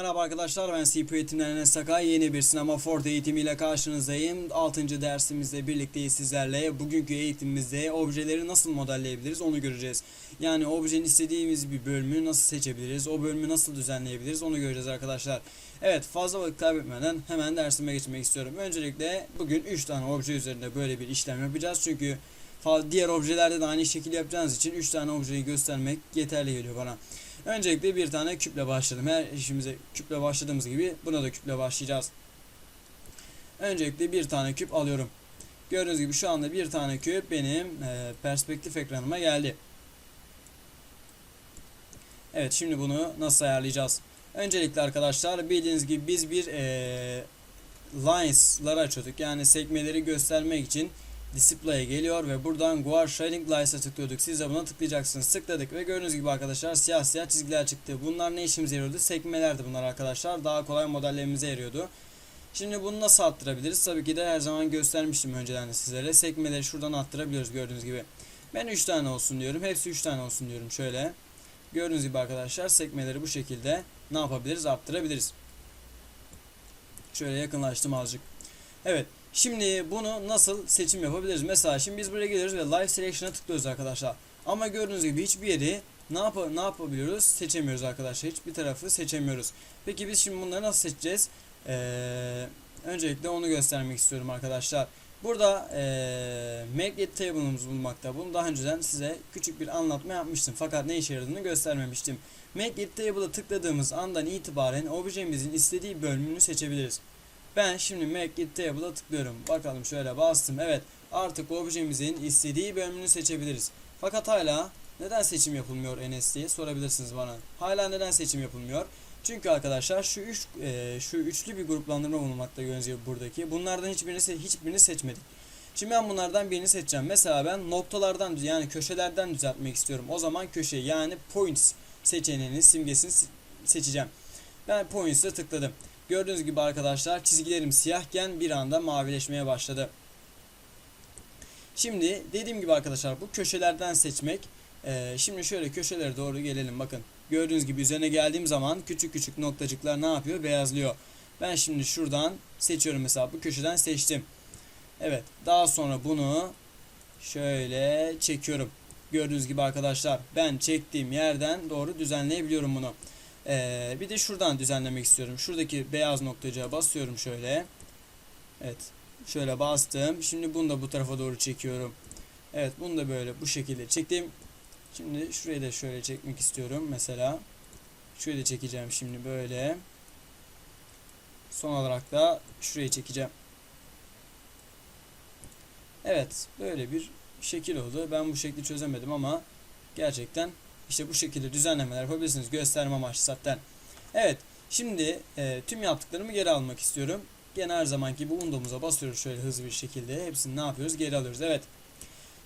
Merhaba arkadaşlar ben CPU eğitimlerinden Enes Sakay yeni bir sinema Ford eğitimiyle karşınızdayım. 6. dersimizde birlikteyiz sizlerle. Bugünkü eğitimimizde objeleri nasıl modelleyebiliriz onu göreceğiz. Yani objenin istediğimiz bir bölümü nasıl seçebiliriz o bölümü nasıl düzenleyebiliriz onu göreceğiz arkadaşlar. Evet fazla vakit kaybetmeden hemen dersime geçmek istiyorum. Öncelikle bugün 3 tane obje üzerinde böyle bir işlem yapacağız. Çünkü diğer objelerde de aynı şekilde yapacağınız için 3 tane objeyi göstermek yeterli geliyor bana Öncelikle bir tane küple başladım. Her işimize küple başladığımız gibi buna da küple başlayacağız. Öncelikle bir tane küp alıyorum. Gördüğünüz gibi şu anda bir tane küp benim e, perspektif ekranıma geldi. Evet şimdi bunu nasıl ayarlayacağız? Öncelikle arkadaşlar bildiğiniz gibi biz bir e, lines'ları açıyorduk. Yani sekmeleri göstermek için Display'e geliyor ve buradan Guar Shading Lights'a tıklıyorduk. Siz de buna tıklayacaksınız. Tıkladık ve gördüğünüz gibi arkadaşlar siyah siyah çizgiler çıktı. Bunlar ne işimize yarıyordu? Sekmelerdi bunlar arkadaşlar. Daha kolay modellerimize yarıyordu. Şimdi bunu nasıl arttırabiliriz? Tabii ki de her zaman göstermiştim önceden de sizlere. Sekmeleri şuradan arttırabiliyoruz gördüğünüz gibi. Ben 3 tane olsun diyorum. Hepsi 3 tane olsun diyorum şöyle. Gördüğünüz gibi arkadaşlar sekmeleri bu şekilde ne yapabiliriz? Arttırabiliriz. Şöyle yakınlaştım azıcık. Evet. Şimdi bunu nasıl seçim yapabiliriz? Mesela şimdi biz buraya geliyoruz ve Live Selection'a tıklıyoruz arkadaşlar. Ama gördüğünüz gibi hiçbir yeri ne, yap ne yapabiliyoruz? Seçemiyoruz arkadaşlar. Hiçbir tarafı seçemiyoruz. Peki biz şimdi bunları nasıl seçeceğiz? Ee, öncelikle onu göstermek istiyorum arkadaşlar. Burada ee, Make It Table'ımız bulunmakta. Bunu daha önceden size küçük bir anlatma yapmıştım. Fakat ne işe yaradığını göstermemiştim. Make It Table'a tıkladığımız andan itibaren objemizin istediği bölümünü seçebiliriz. Ben şimdi Make It Table'a tıklıyorum. Bakalım şöyle bastım. Evet artık objemizin istediği bölümünü seçebiliriz. Fakat hala neden seçim yapılmıyor Enes diye sorabilirsiniz bana. Hala neden seçim yapılmıyor? Çünkü arkadaşlar şu üç e, şu üçlü bir gruplandırma bulunmakta gördüğünüz buradaki. Bunlardan hiçbirini hiçbirini seçmedik. Şimdi ben bunlardan birini seçeceğim. Mesela ben noktalardan yani köşelerden düzeltmek istiyorum. O zaman köşe yani points seçeneğinin simgesini se- seçeceğim. Ben points'e tıkladım. Gördüğünüz gibi arkadaşlar çizgilerim siyahken bir anda mavileşmeye başladı. Şimdi dediğim gibi arkadaşlar bu köşelerden seçmek. Ee, şimdi şöyle köşelere doğru gelelim bakın. Gördüğünüz gibi üzerine geldiğim zaman küçük küçük noktacıklar ne yapıyor? Beyazlıyor. Ben şimdi şuradan seçiyorum mesela bu köşeden seçtim. Evet daha sonra bunu şöyle çekiyorum. Gördüğünüz gibi arkadaşlar ben çektiğim yerden doğru düzenleyebiliyorum bunu. Ee, bir de şuradan düzenlemek istiyorum. Şuradaki beyaz noktacığa basıyorum şöyle. Evet. Şöyle bastım. Şimdi bunu da bu tarafa doğru çekiyorum. Evet bunu da böyle bu şekilde çektim. Şimdi şurayı da şöyle çekmek istiyorum mesela. Şöyle çekeceğim şimdi böyle. Son olarak da şurayı çekeceğim. Evet böyle bir şekil oldu. Ben bu şekli çözemedim ama gerçekten işte bu şekilde düzenlemeler yapabilirsiniz gösterme amaçlı zaten. Evet şimdi e, tüm yaptıklarımı geri almak istiyorum. Gene her zamanki bu undomuza basıyoruz şöyle hızlı bir şekilde. Hepsini ne yapıyoruz? Geri alıyoruz. Evet.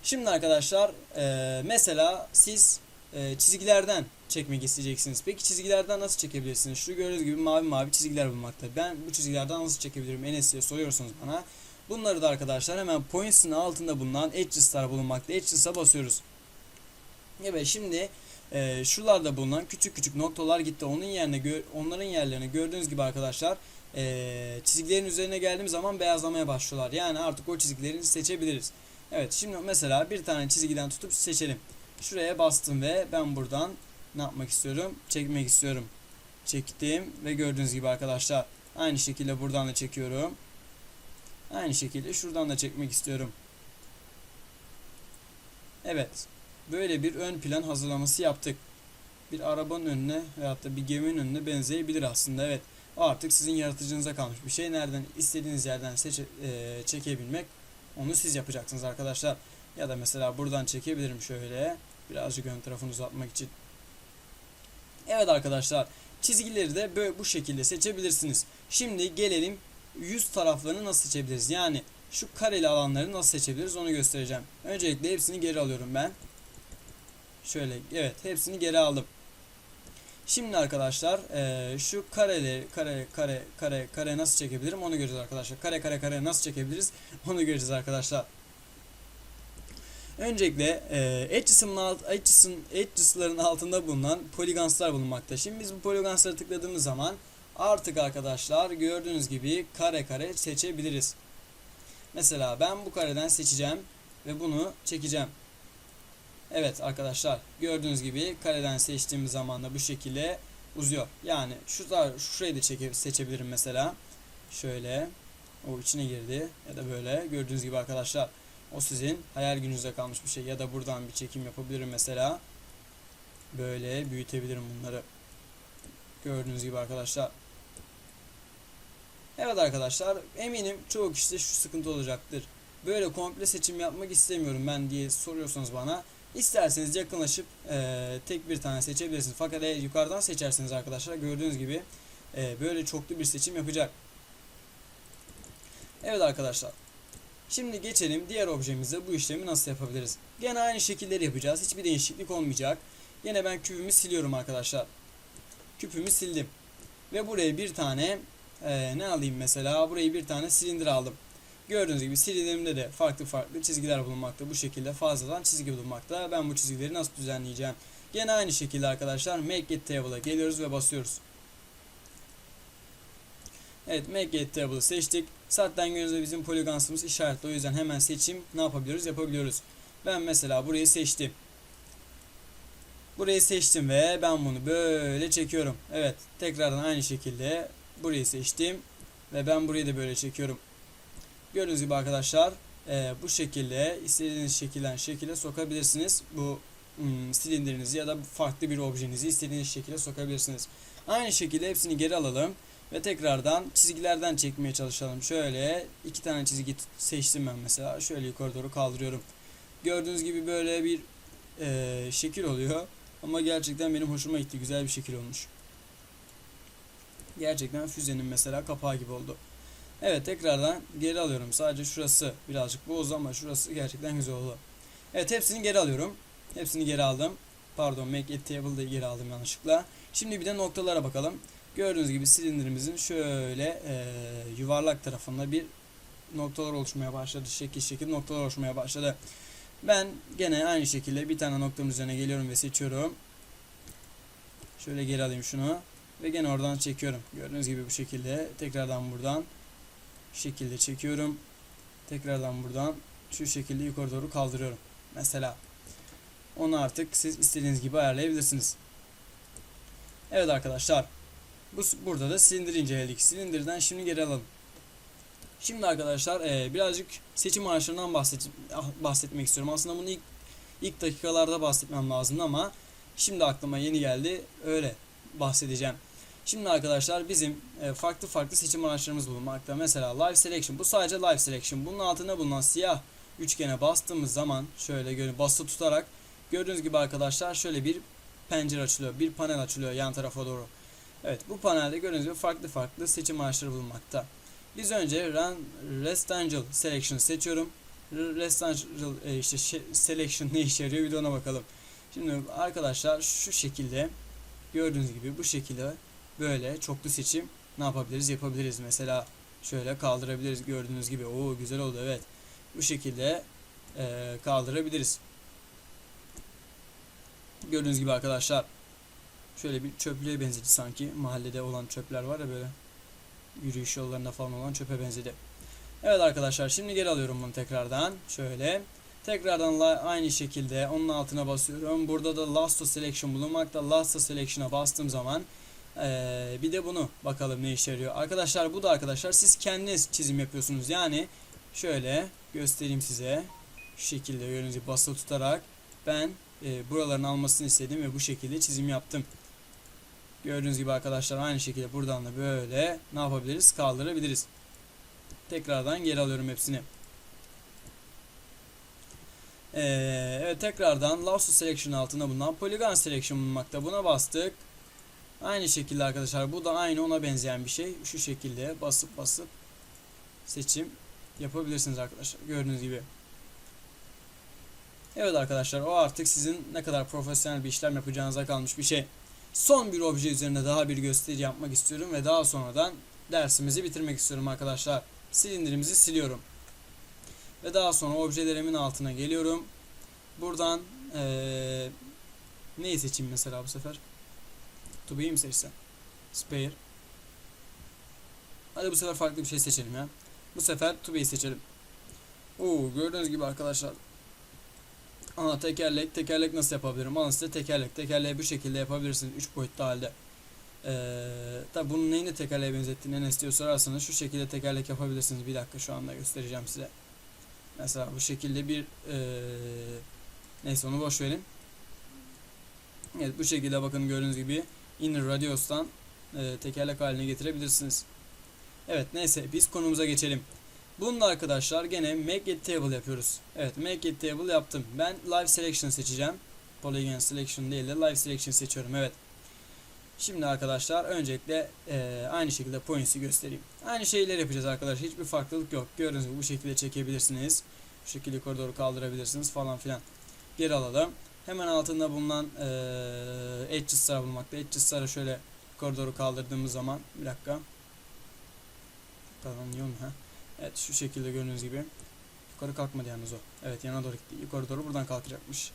Şimdi arkadaşlar e, mesela siz e, çizgilerden çekmek isteyeceksiniz. Peki çizgilerden nasıl çekebilirsiniz? Şu gördüğünüz gibi mavi mavi çizgiler bulunmakta. Ben bu çizgilerden nasıl çekebilirim? Enes diye soruyorsunuz bana. Bunları da arkadaşlar hemen points'ın altında bulunan edges'lar bulunmakta. Edges'a basıyoruz. Evet şimdi e, şuralarda bulunan küçük küçük noktalar gitti. Onun yerine onların yerlerine gördüğünüz gibi arkadaşlar e, çizgilerin üzerine geldiğim zaman beyazlamaya başlıyorlar. Yani artık o çizgileri seçebiliriz. Evet şimdi mesela bir tane çizgiden tutup seçelim. Şuraya bastım ve ben buradan ne yapmak istiyorum? Çekmek istiyorum. Çektim ve gördüğünüz gibi arkadaşlar aynı şekilde buradan da çekiyorum. Aynı şekilde şuradan da çekmek istiyorum. Evet. Böyle bir ön plan hazırlaması yaptık. Bir arabanın önüne veyahut da bir geminin önüne benzeyebilir aslında. Evet. Artık sizin yaratıcınıza kalmış bir şey. Nereden istediğiniz yerden seçe, e, çekebilmek onu siz yapacaksınız arkadaşlar. Ya da mesela buradan çekebilirim şöyle. Birazcık ön tarafını uzatmak için. Evet arkadaşlar. Çizgileri de böyle bu şekilde seçebilirsiniz. Şimdi gelelim yüz taraflarını nasıl seçebiliriz? Yani şu kareli alanları nasıl seçebiliriz onu göstereceğim. Öncelikle hepsini geri alıyorum ben. Şöyle evet hepsini geri aldım. Şimdi arkadaşlar eee, şu kareleri kare kare kare kare nasıl çekebilirim onu göreceğiz arkadaşlar. Kare kare kare nasıl çekebiliriz onu göreceğiz arkadaşlar. Öncelikle e, Edges'ın alt, Edges'ın Edges'ların altında bulunan poliganslar bulunmakta. Şimdi biz bu poliganslara tıkladığımız zaman Artık arkadaşlar gördüğünüz gibi kare kare seçebiliriz. Mesela ben bu kareden seçeceğim ve bunu çekeceğim. Evet arkadaşlar gördüğünüz gibi kareden seçtiğimiz zaman da bu şekilde uzuyor. Yani şu da şurayı da çeke, seçebilirim mesela. Şöyle o içine girdi ya da böyle gördüğünüz gibi arkadaşlar o sizin hayal gününüzde kalmış bir şey ya da buradan bir çekim yapabilirim mesela. Böyle büyütebilirim bunları. Gördüğünüz gibi arkadaşlar. Evet arkadaşlar eminim çoğu kişide şu sıkıntı olacaktır. Böyle komple seçim yapmak istemiyorum ben diye soruyorsanız bana. İsterseniz yakınlaşıp e, tek bir tane seçebilirsiniz. Fakat eğer yukarıdan seçerseniz arkadaşlar gördüğünüz gibi e, böyle çoklu bir seçim yapacak. Evet arkadaşlar. Şimdi geçelim diğer objemize bu işlemi nasıl yapabiliriz. Gene aynı şekilleri yapacağız. Hiçbir değişiklik olmayacak. Yine ben küpümü siliyorum arkadaşlar. Küpümü sildim. Ve buraya bir tane e, ne alayım mesela? Burayı bir tane silindir aldım. Gördüğünüz gibi silindirimde de farklı farklı çizgiler bulunmakta. Bu şekilde fazladan çizgi bulunmakta. Ben bu çizgileri nasıl düzenleyeceğim? Gene aynı şekilde arkadaşlar Make Get Table'a geliyoruz ve basıyoruz. Evet Make Get Table'ı seçtik. Zaten gözle bizim poligansımız işaretli. O yüzden hemen seçim ne yapabiliyoruz? Yapabiliyoruz. Ben mesela burayı seçtim. Burayı seçtim ve ben bunu böyle çekiyorum. Evet tekrardan aynı şekilde burayı seçtim. Ve ben burayı da böyle çekiyorum. Gördüğünüz gibi arkadaşlar e, bu şekilde istediğiniz şekilden şekilde sokabilirsiniz. Bu hmm, silindirinizi ya da farklı bir objenizi istediğiniz şekilde sokabilirsiniz. Aynı şekilde hepsini geri alalım. Ve tekrardan çizgilerden çekmeye çalışalım. Şöyle iki tane çizgi seçtim ben mesela. Şöyle yukarı doğru kaldırıyorum. Gördüğünüz gibi böyle bir e, şekil oluyor. Ama gerçekten benim hoşuma gitti. Güzel bir şekil olmuş. Gerçekten füzenin mesela kapağı gibi oldu. Evet tekrardan geri alıyorum. Sadece şurası birazcık bozdu ama şurası gerçekten güzel oldu. Evet hepsini geri alıyorum. Hepsini geri aldım. Pardon make it table'da geri aldım yanlışlıkla. Şimdi bir de noktalara bakalım. Gördüğünüz gibi silindirimizin şöyle e, yuvarlak tarafında bir noktalar oluşmaya başladı. Şekil şekil noktalar oluşmaya başladı. Ben gene aynı şekilde bir tane noktamın üzerine geliyorum ve seçiyorum. Şöyle geri alayım şunu. Ve gene oradan çekiyorum. Gördüğünüz gibi bu şekilde. Tekrardan buradan şu şekilde çekiyorum. Tekrardan buradan şu şekilde yukarı doğru kaldırıyorum. Mesela onu artık siz istediğiniz gibi ayarlayabilirsiniz. Evet arkadaşlar. Bu, burada da silindir inceledik. Silindirden şimdi geri alalım. Şimdi arkadaşlar e, birazcık seçim araçlarından bahset, ah, bahsetmek istiyorum. Aslında bunu ilk, ilk dakikalarda bahsetmem lazımdı ama şimdi aklıma yeni geldi. Öyle bahsedeceğim. Şimdi arkadaşlar bizim e, farklı farklı seçim araçlarımız bulunmakta. Mesela Live Selection. Bu sadece Live Selection. Bunun altında bulunan siyah üçgene bastığımız zaman şöyle görün bası tutarak gördüğünüz gibi arkadaşlar şöyle bir pencere açılıyor. Bir panel açılıyor yan tarafa doğru. Evet bu panelde gördüğünüz gibi farklı farklı seçim araçları bulunmakta. Biz önce Run Rectangle Selection seçiyorum. Rectangle işte Selection ne işe yarıyor bir de ona bakalım. Şimdi arkadaşlar şu şekilde gördüğünüz gibi bu şekilde böyle çoklu seçim ne yapabiliriz yapabiliriz. Mesela şöyle kaldırabiliriz gördüğünüz gibi. Oo güzel oldu evet. Bu şekilde e, kaldırabiliriz. Gördüğünüz gibi arkadaşlar şöyle bir çöplüğe benzedi sanki. Mahallede olan çöpler var ya böyle yürüyüş yollarında falan olan çöpe benzedi. Evet arkadaşlar şimdi geri alıyorum bunu tekrardan. Şöyle. Tekrardan aynı şekilde onun altına basıyorum. Burada da Last Selection bulunmakta. Last Selection'a bastığım zaman ee, bir de bunu bakalım ne işe yarıyor. Arkadaşlar bu da arkadaşlar siz kendiniz çizim yapıyorsunuz. Yani şöyle göstereyim size. Şu şekilde gördüğünüz basılı tutarak ben e, buraların almasını istedim ve bu şekilde çizim yaptım. Gördüğünüz gibi arkadaşlar aynı şekilde buradan da böyle ne yapabiliriz? Kaldırabiliriz. Tekrardan geri alıyorum hepsini. Ee, evet tekrardan Lasso Selection altında bulunan Polygon Selection bulunmakta. Buna bastık. Aynı şekilde arkadaşlar bu da aynı ona benzeyen bir şey. Şu şekilde basıp basıp seçim yapabilirsiniz arkadaşlar. Gördüğünüz gibi. Evet arkadaşlar o artık sizin ne kadar profesyonel bir işlem yapacağınıza kalmış bir şey. Son bir obje üzerinde daha bir gösteri yapmak istiyorum ve daha sonradan dersimizi bitirmek istiyorum arkadaşlar. Silindirimizi siliyorum. Ve daha sonra objelerimin altına geliyorum. Buradan ee, neyi seçeyim mesela bu sefer? To be mi seçsem? Spare. Hadi bu sefer farklı bir şey seçelim ya. Bu sefer Tube'yi seçelim. Oo gördüğünüz gibi arkadaşlar. Ana tekerlek. Tekerlek nasıl yapabilirim? Alın size tekerlek. Tekerleği bu şekilde yapabilirsiniz. 3 boyutlu halde. Ee, tabi bunun neyini tekerleğe benzettiğini ne istiyor sorarsanız şu şekilde tekerlek yapabilirsiniz. Bir dakika şu anda göstereceğim size. Mesela bu şekilde bir ee, neyse onu boş verin. Evet bu şekilde bakın gördüğünüz gibi inner radius'tan e, tekerlek haline getirebilirsiniz. Evet neyse biz konumuza geçelim. Bunda arkadaşlar gene make it table yapıyoruz. Evet make it table yaptım. Ben live selection seçeceğim. Polygon selection değil de live selection seçiyorum. Evet. Şimdi arkadaşlar öncelikle e, aynı şekilde points'i göstereyim. Aynı şeyler yapacağız arkadaşlar. Hiçbir farklılık yok. Gördüğünüz gibi bu şekilde çekebilirsiniz. Bu şekilde koridoru kaldırabilirsiniz falan filan. Geri alalım. Hemen altında bulunan e, edges'lar bulunmakta. Edges'lara şöyle koridoru kaldırdığımız zaman bir dakika. Tamam yon ha. Evet şu şekilde gördüğünüz gibi. Yukarı kalkmadı yalnız o. Evet yana doğru gitti. Yukarı doğru buradan kalkacakmış.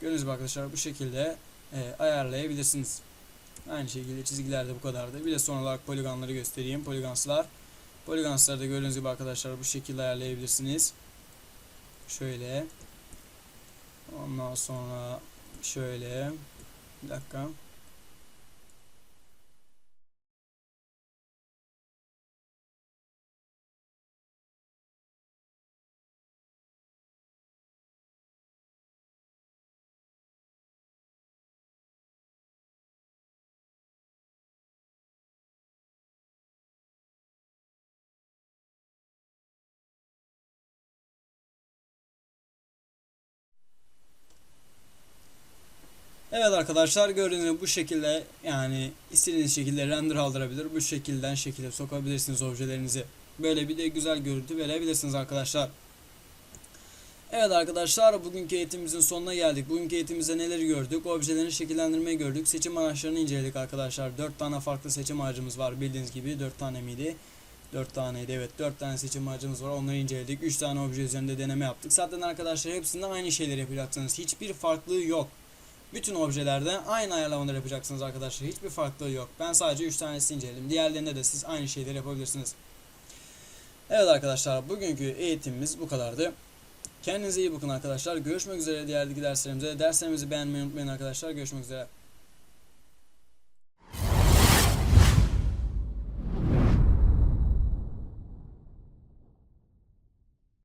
Gördüğünüz gibi arkadaşlar bu şekilde e, ayarlayabilirsiniz. Aynı şekilde çizgilerde bu kadardı. Bir de son olarak poligonları göstereyim. Poliganslar. Poligansları da gördüğünüz gibi arkadaşlar bu şekilde ayarlayabilirsiniz. Şöyle. Ondan sonra şöyle. Bir dakika. Evet arkadaşlar gibi bu şekilde yani istediğiniz şekilde render aldırabilir. Bu şekilden şekilde sokabilirsiniz objelerinizi. Böyle bir de güzel görüntü verebilirsiniz arkadaşlar. Evet arkadaşlar bugünkü eğitimimizin sonuna geldik. Bugünkü eğitimimizde neleri gördük? Objelerin şekillendirmeyi gördük. Seçim araçlarını inceledik arkadaşlar. 4 tane farklı seçim aracımız var bildiğiniz gibi. 4 tane miydi? 4 taneydi evet 4 tane seçim aracımız var onları inceledik 3 tane obje üzerinde deneme yaptık zaten arkadaşlar hepsinde aynı şeyleri yapacaksınız hiçbir farklılığı yok bütün objelerde aynı ayarlamaları yapacaksınız arkadaşlar. Hiçbir farklılığı yok. Ben sadece 3 tanesini inceledim. Diğerlerinde de siz aynı şeyleri yapabilirsiniz. Evet arkadaşlar bugünkü eğitimimiz bu kadardı. Kendinize iyi bakın arkadaşlar. Görüşmek üzere diğer derslerimizde derslerimizi beğenmeyi unutmayın arkadaşlar. Görüşmek üzere